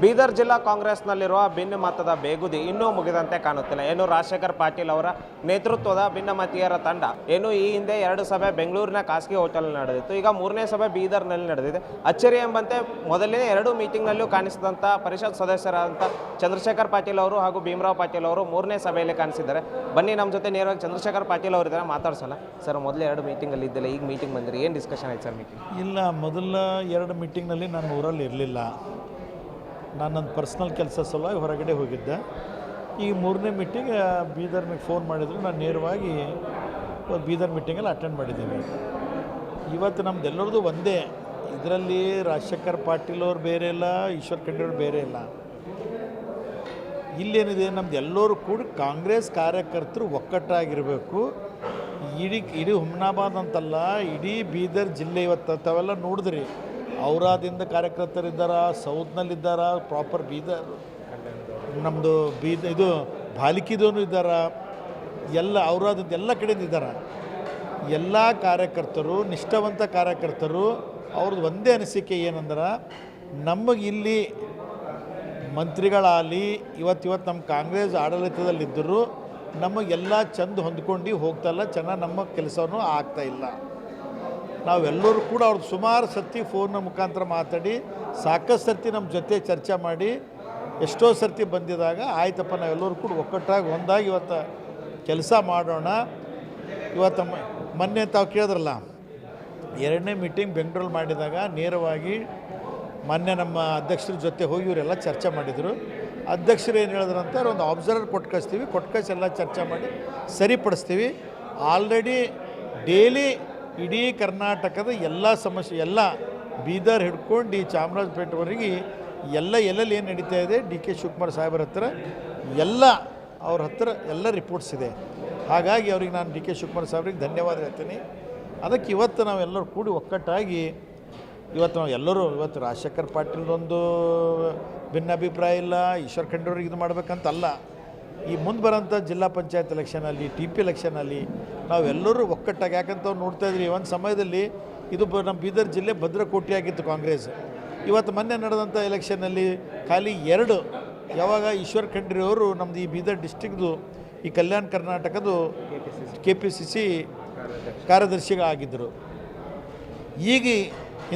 ಬೀದರ್ ಜಿಲ್ಲಾ ಕಾಂಗ್ರೆಸ್ನಲ್ಲಿರುವ ಭಿನ್ನಮತದ ಬೇಗುದಿ ಇನ್ನೂ ಮುಗಿದಂತೆ ಕಾಣುತ್ತಿಲ್ಲ. ಏನು ರಾಜಶೇಖರ್ ಪಾಟೀಲ್ ಅವರ ನೇತೃತ್ವದ ಭಿನ್ನಮತೀಯರ ತಂಡ, ಏನು ಈ ಹಿಂದೆ ಎರಡು ಸಭೆ ಬೆಂಗಳೂರಿನ ಖಾಸಗಿ ಹೋಟೆಲ್ ನಡೆದಿತ್ತು, ಈಗ ಮೂರನೇ ಸಭೆ ಬೀದರ್ನಲ್ಲಿ ನಡೆದಿದೆ. ಅಚ್ಚರಿ ಎಂಬಂತೆ ಮೊದಲನೇ ಎರಡು ಮೀಟಿಂಗ್ನಲ್ಲೂ ಕಾಣಿಸಿದಂಥ ಪರಿಷತ್ ಸದಸ್ಯರಾದಂಥ ಚಂದ್ರಶೇಖರ್ ಪಾಟೀಲ್ ಅವರು ಹಾಗೂ ಭೀಮರಾವ್ ಪಾಟೀಲ್ ಅವರು ಮೂರನೇ ಸಭೆಯಲ್ಲಿ ಕಾಣಿಸಿದ್ದಾರೆ. ಬನ್ನಿ, ನಮ್ಮ ಜೊತೆ ನೇರವಾಗಿ ಚಂದ್ರಶೇಖರ್ ಪಾಟೀಲ್ ಅವರಿದ್ದಾರೆ ಮಾತಾಡ್ಸೋಣ. ಸರ್, ಮೊದಲೇ ಎರಡು ಮೀಟಿಂಗಲ್ಲಿ ಇದ್ದಿಲ್ಲ, ಈಗ ಮೀಟಿಂಗ್ ಬಂದಿರಿ, ಏನು ಡಿಸ್ಕಷನ್ ಆಯ್ತು ಸರ್ ಮೀಟಿಂಗ್? ಇಲ್ಲ, ಮೊದಲ ಎರಡು ಮೀಟಿಂಗ್ನಲ್ಲಿ ನಾನು ಊರಲ್ಲಿ ಇರಲಿಲ್ಲ. ನಾನು ನನ್ನ ಪರ್ಸ್ನಲ್ ಕೆಲಸ ಸಲುವಾಗಿ ಹೊರಗಡೆ ಹೋಗಿದ್ದೆ. ಈ ಮೂರನೇ ಮೀಟಿಂಗ್ ಬೀದರ್ನಿಗೆ ಫೋನ್ ಮಾಡಿದ್ರು. ನಾನು ನೇರವಾಗಿ ಒಂದು ಬೀದರ್ ಮೀಟಿಂಗಲ್ಲಿ ಅಟೆಂಡ್ ಮಾಡಿದ್ದೀನಿ. ಇವತ್ತು ನಮ್ದೆಲ್ಲರದು ಒಂದೇ. ಇದರಲ್ಲಿ ರಾಜಶೇಖರ್ ಪಾಟೀಲ್ ಅವ್ರು ಬೇರೆ ಇಲ್ಲ, ಈಶ್ವರ್ ಖಂಡ್ರೆ ಬೇರೆ ಇಲ್ಲ. ಇಲ್ಲೇನಿದೆ, ನಮ್ದು ಎಲ್ಲರೂ ಕೂಡ ಕಾಂಗ್ರೆಸ್ ಕಾರ್ಯಕರ್ತರು ಒಕ್ಕಟ್ಟಾಗಿರಬೇಕು. ಇಡೀ ಇಡೀ ಹುಮ್ನಾಬಾದ್ ಅಂತಲ್ಲ, ಇಡೀ ಬೀದರ್ ಜಿಲ್ಲೆ ಇವತ್ತು, ತಾವೆಲ್ಲ ನೋಡಿದ್ರಿ. ಔರಾದಿಂದ ಕಾರ್ಯಕರ್ತರಿದ್ದಾರ, ಸೌತ್ನಲ್ಲಿದ್ದಾರ ಪ್ರಾಪರ್ ಬೀದರ್ ನಮ್ಮದು ಬೀದ, ಇದು ಬಾಲಿಕಿದವನು ಇದ್ದಾರ, ಎಲ್ಲ ಔರಾದಿಂದ ಎಲ್ಲ ಕಡೆಯಿಂದ ಇದ್ದಾರೆ. ಎಲ್ಲ ಕಾರ್ಯಕರ್ತರು, ನಿಷ್ಠಾವಂತ ಕಾರ್ಯಕರ್ತರು, ಅವ್ರದ್ದು ಒಂದೇ ಅನಿಸಿಕೆ ಏನಂದ್ರೆ, ನಮಗೆ ಇಲ್ಲಿ ಮಂತ್ರಿಗಳಾಗಲಿ, ಇವತ್ತು ಇವತ್ತು ನಮ್ಮ ಕಾಂಗ್ರೆಸ್ ಆಡಳಿತದಲ್ಲಿದ್ದರೂ ನಮಗೆಲ್ಲ ಚಂದ ಹೊಂದ್ಕೊಂಡು ಹೋಗ್ತಾಯಿಲ್ಲ ಚೆನ್ನಾಗಿ ನಮ್ಮ ಕೆಲಸವೂ ಇಲ್ಲ. ನಾವೆಲ್ಲರೂ ಕೂಡ ಅವ್ರದ್ದು ಸುಮಾರು ಸರ್ತಿ ಫೋನ್ನ ಮುಖಾಂತರ ಮಾತಾಡಿ, ಸಾಕಷ್ಟು ಸರ್ತಿ ನಮ್ಮ ಜೊತೆ ಚರ್ಚೆ ಮಾಡಿ, ಎಷ್ಟೋ ಸರ್ತಿ ಬಂದಿದಾಗ ಆಯ್ತಪ್ಪ, ನಾವೆಲ್ಲರೂ ಕೂಡ ಒಕ್ಕಟ್ಟಾಗಿ ಒಂದಾಗಿ ಇವತ್ತು ಕೆಲಸ ಮಾಡೋಣ. ಇವತ್ತು ಮೊನ್ನೆ ತಾವು ಕೇಳಿದ್ರಲ್ಲ, ಎರಡನೇ ಮೀಟಿಂಗ್ ಬೆಂಗಳೂರಲ್ಲಿ ಮಾಡಿದಾಗ ನೇರವಾಗಿ ಮೊನ್ನೆ ನಮ್ಮ ಅಧ್ಯಕ್ಷರ ಜೊತೆ ಹೋಗಿ ಇವರೆಲ್ಲ ಚರ್ಚೆ ಮಾಡಿದರು. ಅಧ್ಯಕ್ಷರು ಏನು ಹೇಳಿದ್ರು ಅಂತ ಒಂದು ಆಬ್ಸರ್ವರ್ ಕೊಟ್ಟು ಕಳಿಸ್ತೀವಿ ಎಲ್ಲ ಚರ್ಚೆ ಮಾಡಿ ಸರಿಪಡಿಸ್ತೀವಿ. ಆಲ್ರೆಡಿ ಡೈಲಿ ಇಡೀ ಕರ್ನಾಟಕದ ಎಲ್ಲ ಸಮಸ್ಯೆ, ಎಲ್ಲ ಬೀದರ್ ಹಿಡ್ಕೊಂಡು ಚಾಮರಾಜಪೇಟೆವರೆಗೆ ಎಲ್ಲ ಎಲ್ಲೆಲ್ಲಿ ಏನು ನಡೀತಾ ಇದೆ, ಡಿ ಕೆ ಶಿವಕುಮಾರ್ ಸಾಹೇಬರ ಹತ್ರ ಎಲ್ಲ ಅವ್ರ ಹತ್ರ ಎಲ್ಲ ರಿಪೋರ್ಟ್ಸ್ ಇದೆ. ಹಾಗಾಗಿ ಅವ್ರಿಗೆ ನಾನು ಡಿ ಕೆ ಶಿವಕುಮಾರ್ ಸಾಹೇಬ್ರಿಗೆ ಧನ್ಯವಾದ ಹೇಳ್ತೀನಿ. ಅದಕ್ಕೆ ಇವತ್ತು ನಾವೆಲ್ಲರೂ ಕೂಡಿ ಒಕ್ಕಟ್ಟಾಗಿ ಇವತ್ತು ನಾವು ಎಲ್ಲರೂ ಇವತ್ತು ರಾಜಶೇಖರ್ ಪಾಟೀಲ್ದೊಂದು ಭಿನ್ನಾಭಿಪ್ರಾಯ ಇಲ್ಲ, ಈಶ್ವರ್ ಖಂಡ್ರವ್ರಿಗೆ ಇದು ಮಾಡ್ಬೇಕಂತಲ್ಲ. ಈ ಮುಂದೆ ಬರೋಂಥ ಜಿಲ್ಲಾ ಪಂಚಾಯತ್ ಎಲೆಕ್ಷನಲ್ಲಿ ಟಿ ಪಿ ಎಲೆಕ್ಷನಲ್ಲಿ ನಾವೆಲ್ಲರೂ ಒಕ್ಕಟ್ಟಾಗಿ ಯಾಕಂತ ನೋಡ್ತಾ ಇದ್ರಿ, ಒಂದು ಸಮಯದಲ್ಲಿ ಇದು ನಮ್ಮ ಬೀದರ್ ಜಿಲ್ಲೆ ಭದ್ರಕೋಟೆಯಾಗಿತ್ತು ಕಾಂಗ್ರೆಸ್. ಇವತ್ತು ಮೊನ್ನೆ ನಡೆದಂಥ ಎಲೆಕ್ಷನ್ನಲ್ಲಿ ಖಾಲಿ ಎರಡು, ಯಾವಾಗ ಈಶ್ವರ್ ಖಂಡ್ರಿ ಅವರು ನಮ್ಮದು ಈ ಬೀದರ್ ಡಿಸ್ಟಿಕ್ದು ಈ ಕಲ್ಯಾಣ ಕರ್ನಾಟಕದ್ದು ಕೆ ಪಿ ಸಿ ಸಿ ಕಾರ್ಯದರ್ಶಿಗ ಆಗಿದ್ದರು ಈಗ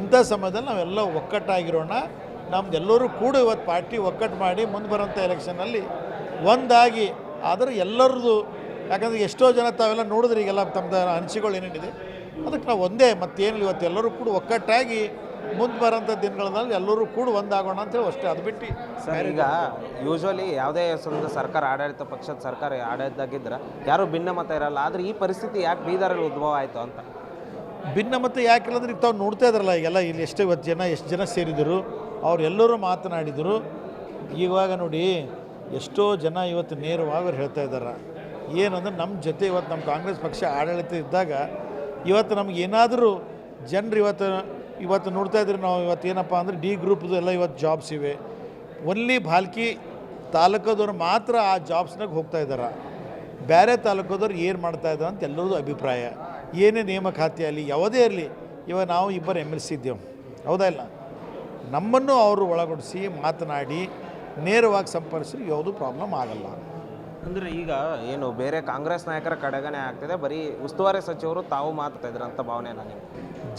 ಇಂಥ ಸಮಯದಲ್ಲಿ ನಾವೆಲ್ಲ ಒಕ್ಕಟ್ಟಾಗಿರೋಣ. ನಮ್ದೆಲ್ಲರೂ ಕೂಡ ಇವತ್ತು ಪಾರ್ಟಿ ಒಕ್ಕಟ್ಟು ಮಾಡಿ ಮುಂದೆ ಬರೋಂಥ ಎಲೆಕ್ಷನಲ್ಲಿ ಒಂದಾಗಿ, ಆದರೆ ಎಲ್ಲರದು ಯಾಕಂದರೆ ಎಷ್ಟೋ ಜನ ತಾವೆಲ್ಲ ನೋಡಿದ್ರೆ ಈಗೆಲ್ಲ ತಮ್ಮದ ಅನಿಸಿಕೆಗಳು ಏನೇನಿದೆ. ಅದಕ್ಕೆ ನಾವು ಒಂದೇ ಮತ್ತೇನಿಲ್ಲ ಇವತ್ತು ಎಲ್ಲರೂ ಕೂಡ ಒಕ್ಕಟ್ಟಾಗಿ ಮುಂದೆ ಬರೋಂಥ ದಿನಗಳಲ್ಲಿ ಎಲ್ಲರೂ ಕೂಡ ಒಂದಾಗೋಣ ಅಂತೇಳಿ ಅಷ್ಟೇ. ಅದು ಬಿಟ್ಟು ಸರ್ ಈಗ ಯೂಶ್ವಲಿ ಯಾವುದೇ ಒಂದು ಸರ್ಕಾರ ಆಡಳಿತ ಪಕ್ಷದ ಸರ್ಕಾರ ಆಡಳಿತದಾಗಿದ್ರೆ ಯಾರು ಭಿನ್ನಮತ ಇರಲ್ಲ. ಆದರೆ ಈ ಪರಿಸ್ಥಿತಿ ಯಾಕೆ ಬೀದರಲ್ಲಿ ಉದ್ಭವ ಆಯಿತು ಅಂತ? ಭಿನ್ನಮತ ಯಾಕಿಲ್ಲ ಅಂದ್ರೆ ಈಗ ತಾವು ನೋಡ್ತಾ ಇದ್ರಲ್ಲ ಈಗೆಲ್ಲ ಇಲ್ಲಿ ಎಷ್ಟು ಇವತ್ತು ಜನ ಎಷ್ಟು ಜನ ಸೇರಿದರು ಅವರೆಲ್ಲರೂ ಮಾತನಾಡಿದರು. ಇವಾಗ ನೋಡಿ ಎಷ್ಟೋ ಜನ ಇವತ್ತು ನೇರವಾಗಿ ಅವ್ರು ಹೇಳ್ತಾ ಇದ್ದಾರೆ ಏನಂದ್ರೆ ನಮ್ಮ ಜೊತೆ ಇವತ್ತು ನಮ್ಮ ಕಾಂಗ್ರೆಸ್ ಪಕ್ಷ ಆಡಳಿತ ಇದ್ದಾಗ ಇವತ್ತು ನಮ್ಗೆ ಏನಾದರೂ ಜನರು ಇವತ್ತು ಇವತ್ತು ನೋಡ್ತಾ ಇದ್ರೆ ನಾವು ಇವತ್ತು ಏನಪ್ಪ ಅಂದ್ರೆ ಡಿ ಗ್ರೂಪ್ದು ಎಲ್ಲ ಇವತ್ತು ಜಾಬ್ಸ್ ಇವೆ. ಒನ್ಲಿ ಭಾಲ್ಕಿ ತಾಲೂಕದವ್ರು ಮಾತ್ರ ಆ ಜಾಬ್ಸ್ನಾಗ ಹೋಗ್ತಾ ಇದ್ದಾರೆ ಬೇರೆ ತಾಲೂಕದವ್ರು ಏನು ಮಾಡ್ತಾ ಇದ್ದಾರೆ ಅಂತ ಎಲ್ಲರದ್ದು ಅಭಿಪ್ರಾಯ. ಏನೇ ನೇಮಕಾತಿ ಆಗಲಿ, ಯಾವುದೇ ಇರಲಿ ಇವಾಗ ನಾವು ಇಬ್ಬರು ಎಂ ಎಲ್ ಸಿ ಇದ್ದೇವೆ. ಹೌದಾ ಇಲ್ಲ? ನಮ್ಮನ್ನು ಅವರು ಒಳಗೊಡಿಸಿ ಮಾತನಾಡಿ, ನೇರವಾಗಿ ಸಂಪರ್ಕಿಸಿ ಯಾವುದೂ ಪ್ರಾಬ್ಲಮ್ ಆಗಲ್ಲ. ಅಂದರೆ ಈಗ ಏನು ಬೇರೆ ಕಾಂಗ್ರೆಸ್ ನಾಯಕರ ಕಡೆಗನೆ ಆಗ್ತಿದೆ ಬರೀ ಉಸ್ತುವಾರಿ ಸಚಿವರು ತಾವು ಮಾತಾಡ್ತಾ ಅಂತ ಭಾವನೆ ನನಗೆ.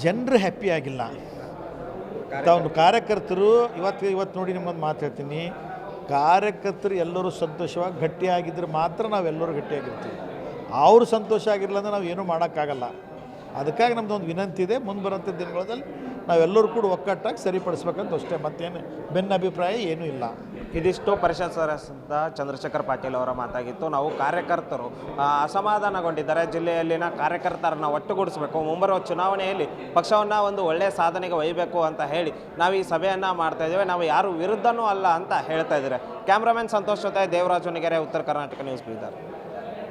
ಜನರು ಹ್ಯಾಪಿ ಆಗಿಲ್ಲ. ತಾವು ಕಾರ್ಯಕರ್ತರು ಇವತ್ತು ಇವತ್ತು ನೋಡಿ ನಿಮ್ಮೊಂದು ಮಾತು ಹೇಳ್ತೀನಿ. ಕಾರ್ಯಕರ್ತರು ಎಲ್ಲರೂ ಸಂತೋಷವಾಗಿ ಗಟ್ಟಿಯಾಗಿದ್ದರೆ ಮಾತ್ರ ನಾವೆಲ್ಲರೂ ಗಟ್ಟಿಯಾಗಿರ್ತೀವಿ ಅವರು ಸಂತೋಷ ಆಗಿರಲಿಲ್ಲ ಅಂದ್ರೆ ನಾವು ಏನೂ ಮಾಡೋಕ್ಕಾಗಲ್ಲ. ಅದಕ್ಕಾಗಿ ನಮ್ಮದು ಒಂದು ವಿನಂತಿ ಇದೆ. ಮುಂದೆ ಬರೋಂಥ ದಿನಗಳಲ್ಲಿ ನಾವೆಲ್ಲರೂ ಕೂಡ ಒಕ್ಕಟ್ಟಾಗಿ ಸರಿಪಡಿಸ್ಬೇಕಂತ ಅಷ್ಟೇ, ಮತ್ತೇನು ಬೆನ್ನ ಅಭಿಪ್ರಾಯ ಏನೂ ಇಲ್ಲ. ಇದಿಷ್ಟು ಪರಿಷತ್ ಸದಸ್ಯ ಚಂದ್ರಶೇಖರ್ ಪಾಟೀಲ್ ಅವರ ಮಾತಾಗಿತ್ತು. ನಾವು ಕಾರ್ಯಕರ್ತರು ಅಸಮಾಧಾನಗೊಂಡಿದ್ದಾರೆ. ಜಿಲ್ಲೆಯಲ್ಲಿನ ಕಾರ್ಯಕರ್ತರನ್ನ ಒಟ್ಟುಗೂಡಿಸಬೇಕು. ಮುಂಬರುವ ಚುನಾವಣೆಯಲ್ಲಿ ಪಕ್ಷವನ್ನು ಒಂದು ಒಳ್ಳೆಯ ಸಾಧನೆಗೆ ಒಯ್ಯಬೇಕು ಅಂತ ಹೇಳಿ ನಾವು ಈ ಸಭೆಯನ್ನು ಮಾಡ್ತಾ ಇದ್ದೇವೆ. ನಾವು ಯಾರು ವಿರುದ್ಧನೂ ಅಲ್ಲ ಅಂತ ಹೇಳ್ತಾ ಇದ್ದಾರೆ. ಕ್ಯಾಮ್ರಾಮನ್ ಸಂತೋಷ್ ಜೊತೆ ದೇವರಾಜ್ ಉತ್ತರ ಕರ್ನಾಟಕ ನ್ಯೂಸ್ ಬೀದರ್.